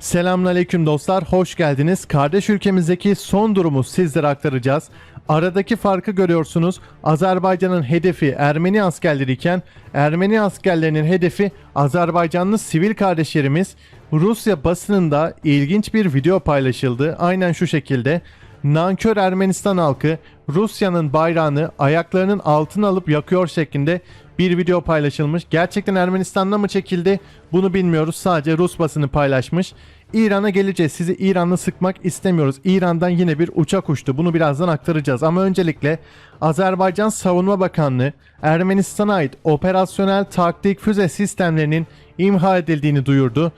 Selamünaleyküm dostlar, hoş geldiniz. Kardeş ülkemizdeki son durumu sizlere aktaracağız. Aradaki farkı görüyorsunuz. Azerbaycan'ın hedefi Ermeni askerleri iken Ermeni askerlerinin hedefi Azerbaycanlı sivil kardeşlerimiz. Rusya basınında ilginç bir video paylaşıldı. Aynen şu şekilde. Nankör Ermenistan halkı Rusya'nın bayrağını ayaklarının altına alıp yakıyor şeklinde bir video paylaşılmış. Gerçekten Ermenistan'da mı çekildi bunu bilmiyoruz. Sadece Rus basını paylaşmış. İran'a geleceğiz. Sizi İran'la sıkmak istemiyoruz. İran'dan yine bir uçak uçtu. Bunu birazdan aktaracağız. Ama öncelikle Azerbaycan Savunma Bakanlığı Ermenistan'a ait operasyonel taktik füze sistemlerinin imha edildiğini duyurdu.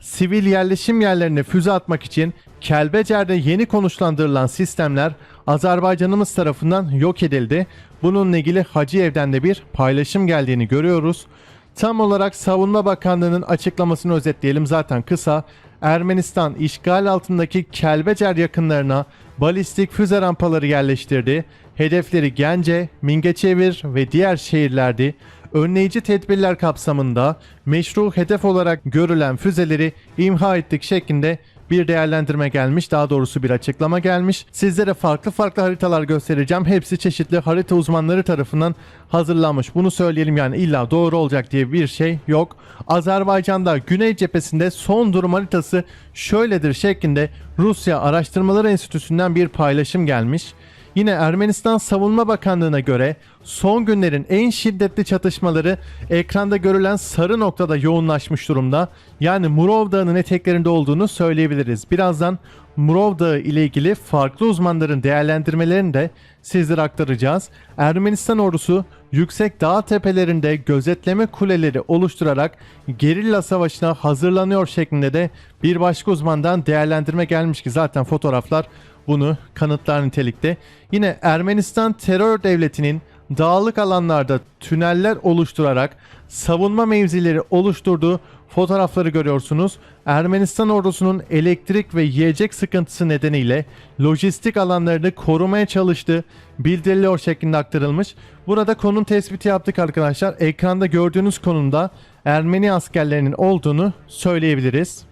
Sivil yerleşim yerlerine füze atmak için Kelbecer'de yeni konuşlandırılan sistemler Azerbaycanımız tarafından yok edildi. Bununla ilgili Hacıyev'den de bir paylaşım geldiğini görüyoruz. Tam olarak Savunma Bakanlığı'nın açıklamasını özetleyelim zaten kısa. Ermenistan işgal altındaki Kelbecer yakınlarına balistik füze rampaları yerleştirdi. Hedefleri Gence, Mingeçevir ve diğer şehirlerdi. Önleyici tedbirler kapsamında meşru hedef olarak görülen füzeleri imha ettik şeklinde bir değerlendirme gelmiş. Daha doğrusu bir açıklama gelmiş. Sizlere farklı farklı haritalar göstereceğim. Hepsi çeşitli harita uzmanları tarafından hazırlanmış. Bunu söyleyelim yani illa doğru olacak diye bir şey yok. Azerbaycan'da Güney cephesinde son durum haritası şöyledir şeklinde Rusya Araştırmaları Enstitüsü'nden bir paylaşım gelmiş. Yine Ermenistan Savunma Bakanlığı'na göre son günlerin en şiddetli çatışmaları ekranda görülen sarı noktada yoğunlaşmış durumda. Yani Murov Dağı'nın eteklerinde olduğunu söyleyebiliriz. Birazdan Murov Dağı ile ilgili farklı uzmanların değerlendirmelerini de sizlere aktaracağız. Ermenistan ordusu yüksek dağ tepelerinde gözetleme kuleleri oluşturarak gerilla savaşına hazırlanıyor şeklinde de bir başka uzmandan değerlendirme gelmiş ki zaten fotoğraflar bunu kanıtlar nitelikte. Yine Ermenistan terör devletinin dağlık alanlarda tüneller oluşturarak savunma mevzileri oluşturduğu fotoğrafları görüyorsunuz. Ermenistan ordusunun elektrik ve yiyecek sıkıntısı nedeniyle lojistik alanlarını korumaya çalıştığı bildiriliyor şeklinde aktarılmış. Burada konum tespiti yaptık arkadaşlar. Ekranda gördüğünüz konumda Ermeni askerlerinin olduğunu söyleyebiliriz.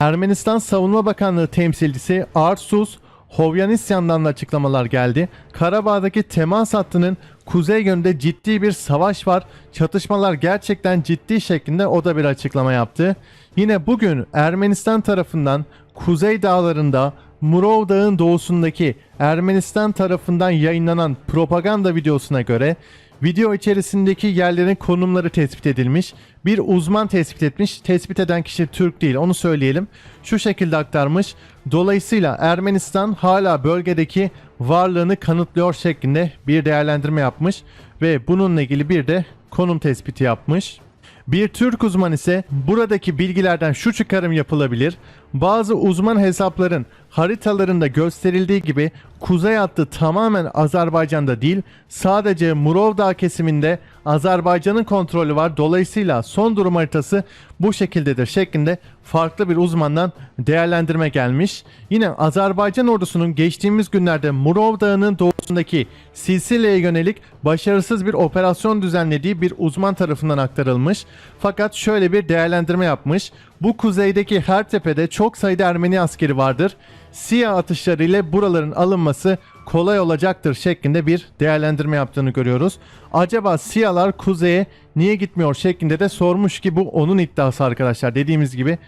Ermenistan Savunma Bakanlığı temsilcisi Arsus Hovyannisyan'dan da açıklamalar geldi. Karabağ'daki temas hattının kuzey yönünde ciddi bir savaş var. Çatışmalar gerçekten ciddi şeklinde o da bir açıklama yaptı. Yine bugün Ermenistan tarafından kuzey dağlarında Murov Dağı'nın doğusundaki Ermenistan tarafından yayınlanan propaganda videosuna göre Video içerisindeki yerlerin konumları tespit edilmiş. Bir uzman tespit etmiş. Tespit eden kişi Türk değil onu söyleyelim. Şu şekilde aktarmış. Dolayısıyla Ermenistan hala bölgedeki varlığını kanıtlıyor şeklinde bir değerlendirme yapmış. Ve bununla ilgili bir de konum tespiti yapmış. Bir Türk uzman ise buradaki bilgilerden şu çıkarım yapılabilir. Bazı uzman hesapların haritalarında gösterildiği gibi kuzey hattı tamamen Azerbaycan'da değil sadece Murov kesiminde Azerbaycan'ın kontrolü var. Dolayısıyla son durum haritası bu şekildedir şeklinde farklı bir uzmandan değerlendirme gelmiş. Yine Azerbaycan ordusunun geçtiğimiz günlerde Murov Dağı'nın doğusundaki Silsile'ye yönelik başarısız bir operasyon düzenlediği bir uzman tarafından aktarılmış. Fakat şöyle bir değerlendirme yapmış. Bu kuzeydeki her tepede çok sayıda Ermeni askeri vardır. Siyah atışları ile buraların alınması kolay olacaktır şeklinde bir değerlendirme yaptığını görüyoruz. Acaba Siyahlar kuzeye niye gitmiyor şeklinde de sormuş ki bu onun iddiası arkadaşlar. Dediğimiz gibi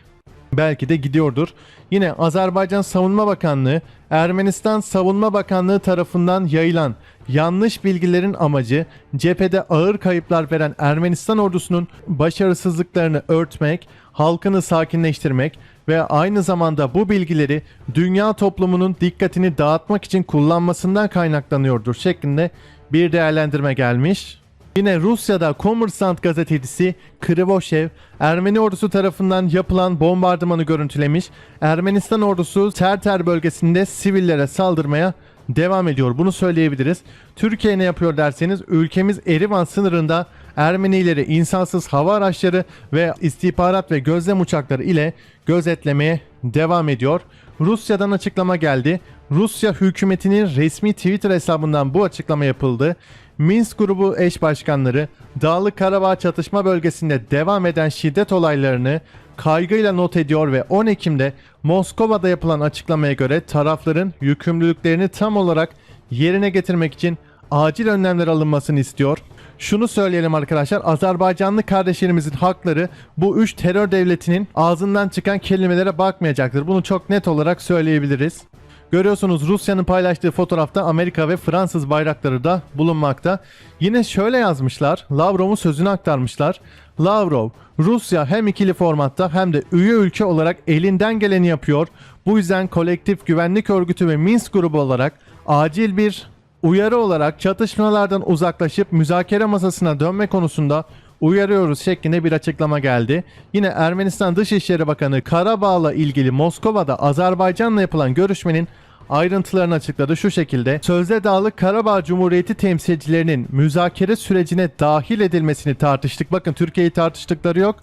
belki de gidiyordur. Yine Azerbaycan Savunma Bakanlığı, Ermenistan Savunma Bakanlığı tarafından yayılan yanlış bilgilerin amacı cephede ağır kayıplar veren Ermenistan ordusunun başarısızlıklarını örtmek, halkını sakinleştirmek ve aynı zamanda bu bilgileri dünya toplumunun dikkatini dağıtmak için kullanmasından kaynaklanıyordur şeklinde bir değerlendirme gelmiş. Yine Rusya'da Kommersant gazetecisi Krivoshev Ermeni ordusu tarafından yapılan bombardımanı görüntülemiş. Ermenistan ordusu Terter bölgesinde sivillere saldırmaya devam ediyor. Bunu söyleyebiliriz. Türkiye ne yapıyor derseniz ülkemiz Erivan sınırında Ermenileri insansız hava araçları ve istihbarat ve gözlem uçakları ile gözetlemeye devam ediyor. Rusya'dan açıklama geldi. Rusya hükümetinin resmi Twitter hesabından bu açıklama yapıldı. Minsk grubu eş başkanları Dağlık Karabağ çatışma bölgesinde devam eden şiddet olaylarını kaygıyla not ediyor ve 10 Ekim'de Moskova'da yapılan açıklamaya göre tarafların yükümlülüklerini tam olarak yerine getirmek için acil önlemler alınmasını istiyor. Şunu söyleyelim arkadaşlar Azerbaycanlı kardeşlerimizin hakları bu üç terör devletinin ağzından çıkan kelimelere bakmayacaktır. Bunu çok net olarak söyleyebiliriz. Görüyorsunuz Rusya'nın paylaştığı fotoğrafta Amerika ve Fransız bayrakları da bulunmakta. Yine şöyle yazmışlar. Lavrov'un sözünü aktarmışlar. Lavrov, Rusya hem ikili formatta hem de üye ülke olarak elinden geleni yapıyor. Bu yüzden kolektif güvenlik örgütü ve Minsk grubu olarak acil bir uyarı olarak çatışmalardan uzaklaşıp müzakere masasına dönme konusunda uyarıyoruz şeklinde bir açıklama geldi. Yine Ermenistan Dışişleri Bakanı Karabağ'la ilgili Moskova'da Azerbaycan'la yapılan görüşmenin ayrıntılarını açıkladı şu şekilde. Sözde Dağlık Karabağ Cumhuriyeti temsilcilerinin müzakere sürecine dahil edilmesini tartıştık. Bakın Türkiye'yi tartıştıkları yok.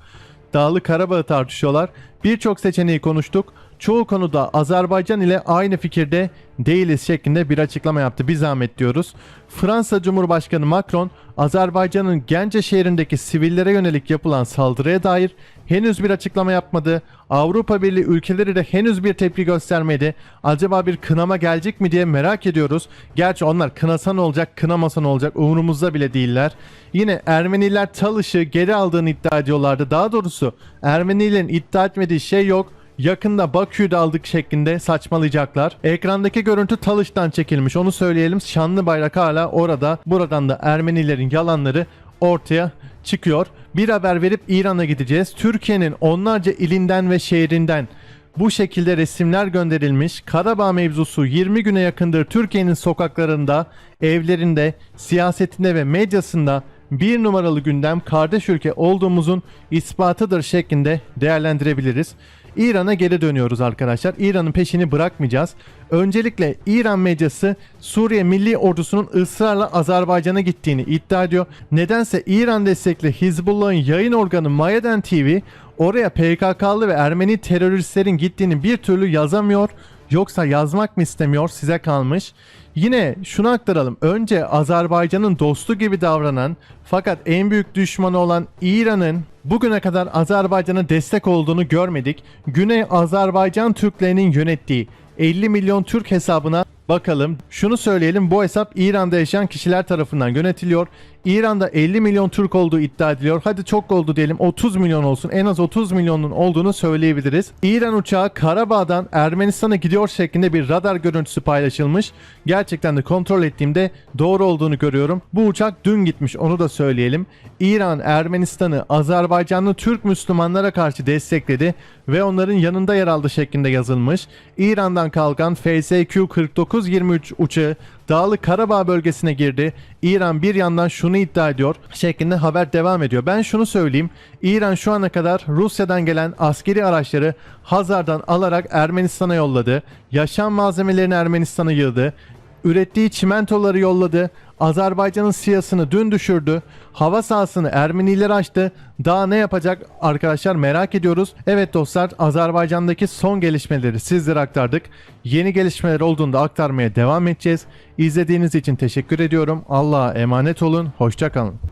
Dağlı Karabağ'ı tartışıyorlar. Birçok seçeneği konuştuk. Çoğu konuda Azerbaycan ile aynı fikirde değiliz şeklinde bir açıklama yaptı. Bir zahmet diyoruz. Fransa Cumhurbaşkanı Macron, Azerbaycan'ın Gence şehrindeki sivillere yönelik yapılan saldırıya dair henüz bir açıklama yapmadı. Avrupa Birliği ülkeleri de henüz bir tepki göstermedi. Acaba bir kınama gelecek mi diye merak ediyoruz. Gerçi onlar kınasa ne olacak, kınamasa ne olacak umurumuzda bile değiller. Yine Ermeniler Talış'ı geri aldığını iddia ediyorlardı. Daha doğrusu Ermenilerin iddia etmediği şey yok yakında Bakü'de aldık şeklinde saçmalayacaklar. Ekrandaki görüntü Talış'tan çekilmiş onu söyleyelim. Şanlı bayrak hala orada. Buradan da Ermenilerin yalanları ortaya çıkıyor. Bir haber verip İran'a gideceğiz. Türkiye'nin onlarca ilinden ve şehrinden bu şekilde resimler gönderilmiş. Karabağ mevzusu 20 güne yakındır Türkiye'nin sokaklarında, evlerinde, siyasetinde ve medyasında bir numaralı gündem kardeş ülke olduğumuzun ispatıdır şeklinde değerlendirebiliriz. İran'a geri dönüyoruz arkadaşlar. İran'ın peşini bırakmayacağız. Öncelikle İran medyası Suriye Milli Ordusu'nun ısrarla Azerbaycan'a gittiğini iddia ediyor. Nedense İran destekli Hizbullah'ın yayın organı Mayaden TV oraya PKK'lı ve Ermeni teröristlerin gittiğini bir türlü yazamıyor. Yoksa yazmak mı istemiyor size kalmış. Yine şunu aktaralım. Önce Azerbaycan'ın dostu gibi davranan fakat en büyük düşmanı olan İran'ın bugüne kadar Azerbaycan'a destek olduğunu görmedik. Güney Azerbaycan Türklerinin yönettiği 50 milyon Türk hesabına bakalım. Şunu söyleyelim bu hesap İran'da yaşayan kişiler tarafından yönetiliyor. İran'da 50 milyon Türk olduğu iddia ediliyor. Hadi çok oldu diyelim 30 milyon olsun. En az 30 milyonun olduğunu söyleyebiliriz. İran uçağı Karabağ'dan Ermenistan'a gidiyor şeklinde bir radar görüntüsü paylaşılmış. Gerçekten de kontrol ettiğimde doğru olduğunu görüyorum. Bu uçak dün gitmiş onu da söyleyelim. İran Ermenistan'ı Azerbaycanlı Türk Müslümanlara karşı destekledi ve onların yanında yer aldı şeklinde yazılmış. İran'dan kalkan FSQ-4923 uçağı Dağlı Karabağ bölgesine girdi. İran bir yandan şunu iddia ediyor şeklinde haber devam ediyor. Ben şunu söyleyeyim. İran şu ana kadar Rusya'dan gelen askeri araçları Hazar'dan alarak Ermenistan'a yolladı. Yaşam malzemelerini Ermenistan'a yığdı. Ürettiği çimentoları yolladı. Azerbaycan'ın siyasını dün düşürdü. Hava sahasını Ermeniler açtı. Daha ne yapacak arkadaşlar merak ediyoruz. Evet dostlar Azerbaycan'daki son gelişmeleri sizlere aktardık. Yeni gelişmeler olduğunda aktarmaya devam edeceğiz. İzlediğiniz için teşekkür ediyorum. Allah'a emanet olun. Hoşçakalın.